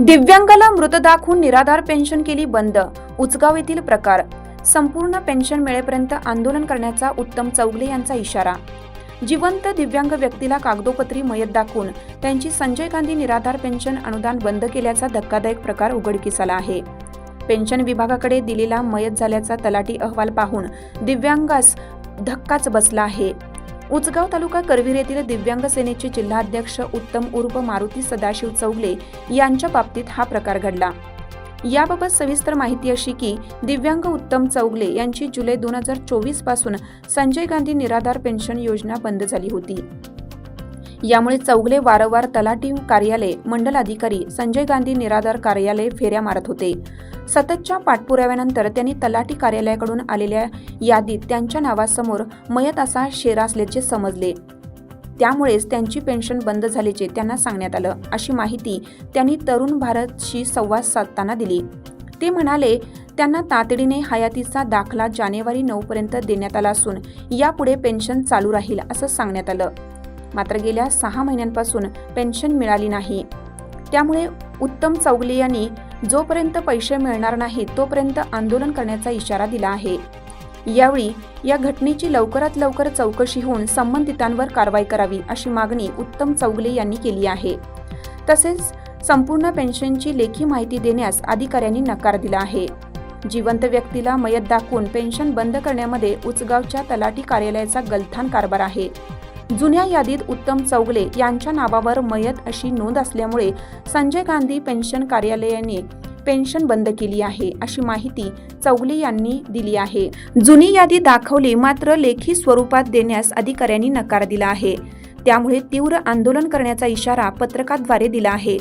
दिव्यांगाला मृत दाखवून निराधार पेन्शन केली बंद. उचगाव येथील प्रकार. संपूर्ण पेन्शन मिळेपर्यंत आंदोलन करण्याचा उत्तम चौगले यांचा इशारा. जिवंत दिव्यांग व्यक्तीला कागदोपत्री मयत दाखवून त्यांची संजय गांधी निराधार पेन्शन अनुदान बंद केल्याचा धक्कादायक प्रकार उघडकीस आला आहे. पेन्शन विभागाकडे दिलेला मयत झाल्याचा तलाठी अहवाल पाहून दिव्यांगास धक्काच बसला आहे. उचगाव तालुका करवीर येथील दिव्यांग सेनेचे जिल्हाध्यक्ष उत्तम उर्फ मारुती सदाशिव चौगले यांच्या बाबतीत हा प्रकार घडला. याबाबत सविस्तर माहिती अशी की दिव्यांग उत्तम चौगले यांची जुलै दोन हजार चोवीसपासून संजय गांधी निराधार पेन्शन योजना बंद झाली होती. यामुळे चौगले वारंवार तलाठी कार्यालय मंडल अधिकारी संजय गांधी निराधार कार्यालय फेऱ्या मारत होते. सततच्या पाठपुराव्यानंतर त्यांनी तलाठी कार्यालयाकडून आलेल्या यादीत त्यांच्या नावासमोर मयत असा शेरा असल्याचे समजले. त्यामुळेच त्यांची पेन्शन बंद झाल्याचे त्यांना सांगण्यात आलं. अशी माहिती त्यांनी तरुण भारतशी संवाद साधताना दिली. ते म्हणाले त्यांना तातडीने हयातीचा दाखला जानेवारी नऊपर्यंत देण्यात आला असून यापुढे पेन्शन चालू राहील असं सांगण्यात आलं. मात्र गेल्या सहा महिन्यांपासून पेन्शन मिळाली नाही. त्यामुळे उत्तम चौगले यांनी जोपर्यंत पैसे मिळणार नाहीत तोपर्यंत आंदोलन करण्याचा इशारा दिला आहे. यावेळी या घटनेची लवकरात लवकर चौकशी होऊन संबंधितांवर कारवाई करावी अशी मागणी उत्तम चौगले यांनी केली आहे. तसेच संपूर्ण पेन्शनची लेखी माहिती देण्यास अधिकाऱ्यांनी नकार दिला आहे. जिवंत व्यक्तीला मयत दाखवून पेन्शन बंद करण्यामध्ये उचगावच्या तलाठी कार्यालयाचा गलथान कारभार आहे. जुन्या यादीत उत्तम चौगले यांच्या नावावर मयत अशी नोंद असल्यामुळे संजय गांधी पेन्शन कार्यालयाने पेन्शन बंद केली आहे अशी माहिती चौगले यांनी दिली आहे. जुनी यादी दाखवली मात्र लेखी स्वरूपात देण्यास अधिकाऱ्यांनी नकार दिला आहे. त्यामुळे तीव्र आंदोलन करण्याचा इशारा पत्रकाद्वारे दिला आहे.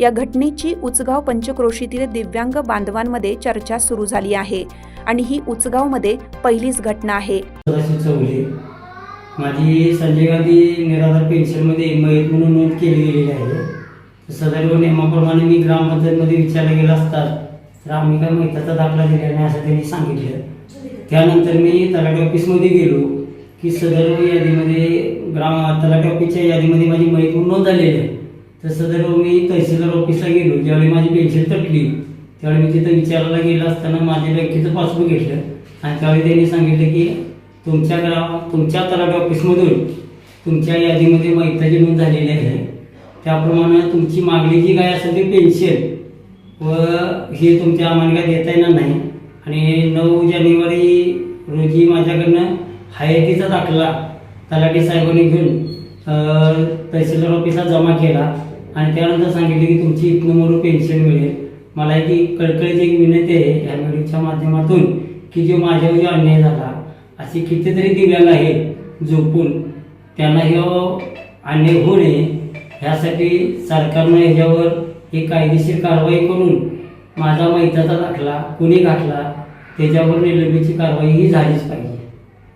या घटनेची उचगाव पंचक्रोशीतील दिव्यांग बांधवांमध्ये चर्चा सुरू झाली आहे आणि ही उचगावमध्ये पहिलीच घटना आहे. माझी संजय गांधी निराधार पेन्शनमध्ये मयत म्हणून नोंद केली गेलेली आहे. सदर्भ नियमाप्रमाणे मी ग्रामपंचायतमध्ये विचारला गेला असतात तर आम्ही काय मैताचा दाखला दिला नाही असं त्यांनी सांगितलं. त्यानंतर मी तलाठी ऑफिसमध्ये गेलो की सदर्भ यादीमध्ये ग्राम तलाठी ऑफिसच्या यादीमध्ये माझी मैत्री नोंद झालेली आहे. तर सदर्भ मी तहसीलदार ऑफिसला गेलो ज्यावेळी माझी पेन्शन तटली त्यावेळी मी तिथं विचारायला गेलो असताना माझ्या बँकेचं पासबुक घेतलं. आणि त्यावेळी त्यांनी सांगितलं की तुमच्या ग्राम तुमच्या तलाठी ऑफिसमधून तुमच्या यादीमध्ये मैताची नोंद झालेली आहे. त्याप्रमाणे तुमची मागणी जी काय असेल ती पेन्शन व हे तुमच्या आम्हाला काय देता येणार नाही. आणि नऊ जानेवारी रोजी माझ्याकडनं हयातीचा दाखला तलाठी साहेबांनी घेऊन तहसीलदार ऑफिसात जमा केला. आणि त्यानंतर सांगितले की तुमची इथनं मोठं पेन्शन मिळेल. मला एक कळकळीची एक विनंती आहे या व्हिडिओच्या माध्यमातून की जो माझ्यावर जो अन्याय झाला असे कितीतरी दिव्यांग आहेत झोपून. त्यांना हे अन्याय होऊ नये. ह्यासाठी सरकारनं ह्याच्यावर ही कायदेशीर कारवाई करून माझा मैताचा दाखला कुणी घातला त्याच्यावर निलंबीची कारवाई ही झालीच पाहिजे.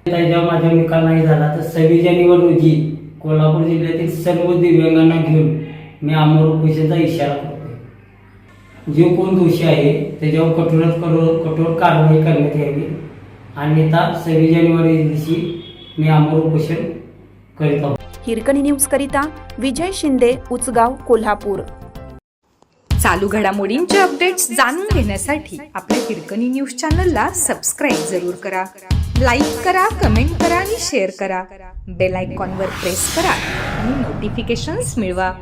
त्याच्यावर माझा निकाल नाही झाला तर सव्वीस जानेवारी रोजी कोल्हापूर जिल्ह्यातील सर्व दिव्यांगांना घेऊन मी अमर उपोषणाचा इशारा करतो जो कोण दोषी आहे त्याच्यावर कठोरात कठोर कठोर कारवाई करण्यात यावी. अन्यथा सव्वीस जानेवारी दिवशी मी अमर उपोषण करीत आहोत. हिरकणी न्यूज करिता विजय शिंदे उचगाव कोल्हापूर. चालू घडामोडींचे अपडेट्स जाणून घेण्यासाठी आपल्या हिरकणी न्यूज चॅनलला सबस्क्राईब जरूर करा. लाईक करा कमेंट करा आणि शेअर करा. बेल आयकॉनवर प्रेस करा आणि नोटिफिकेशन्स मिळवा.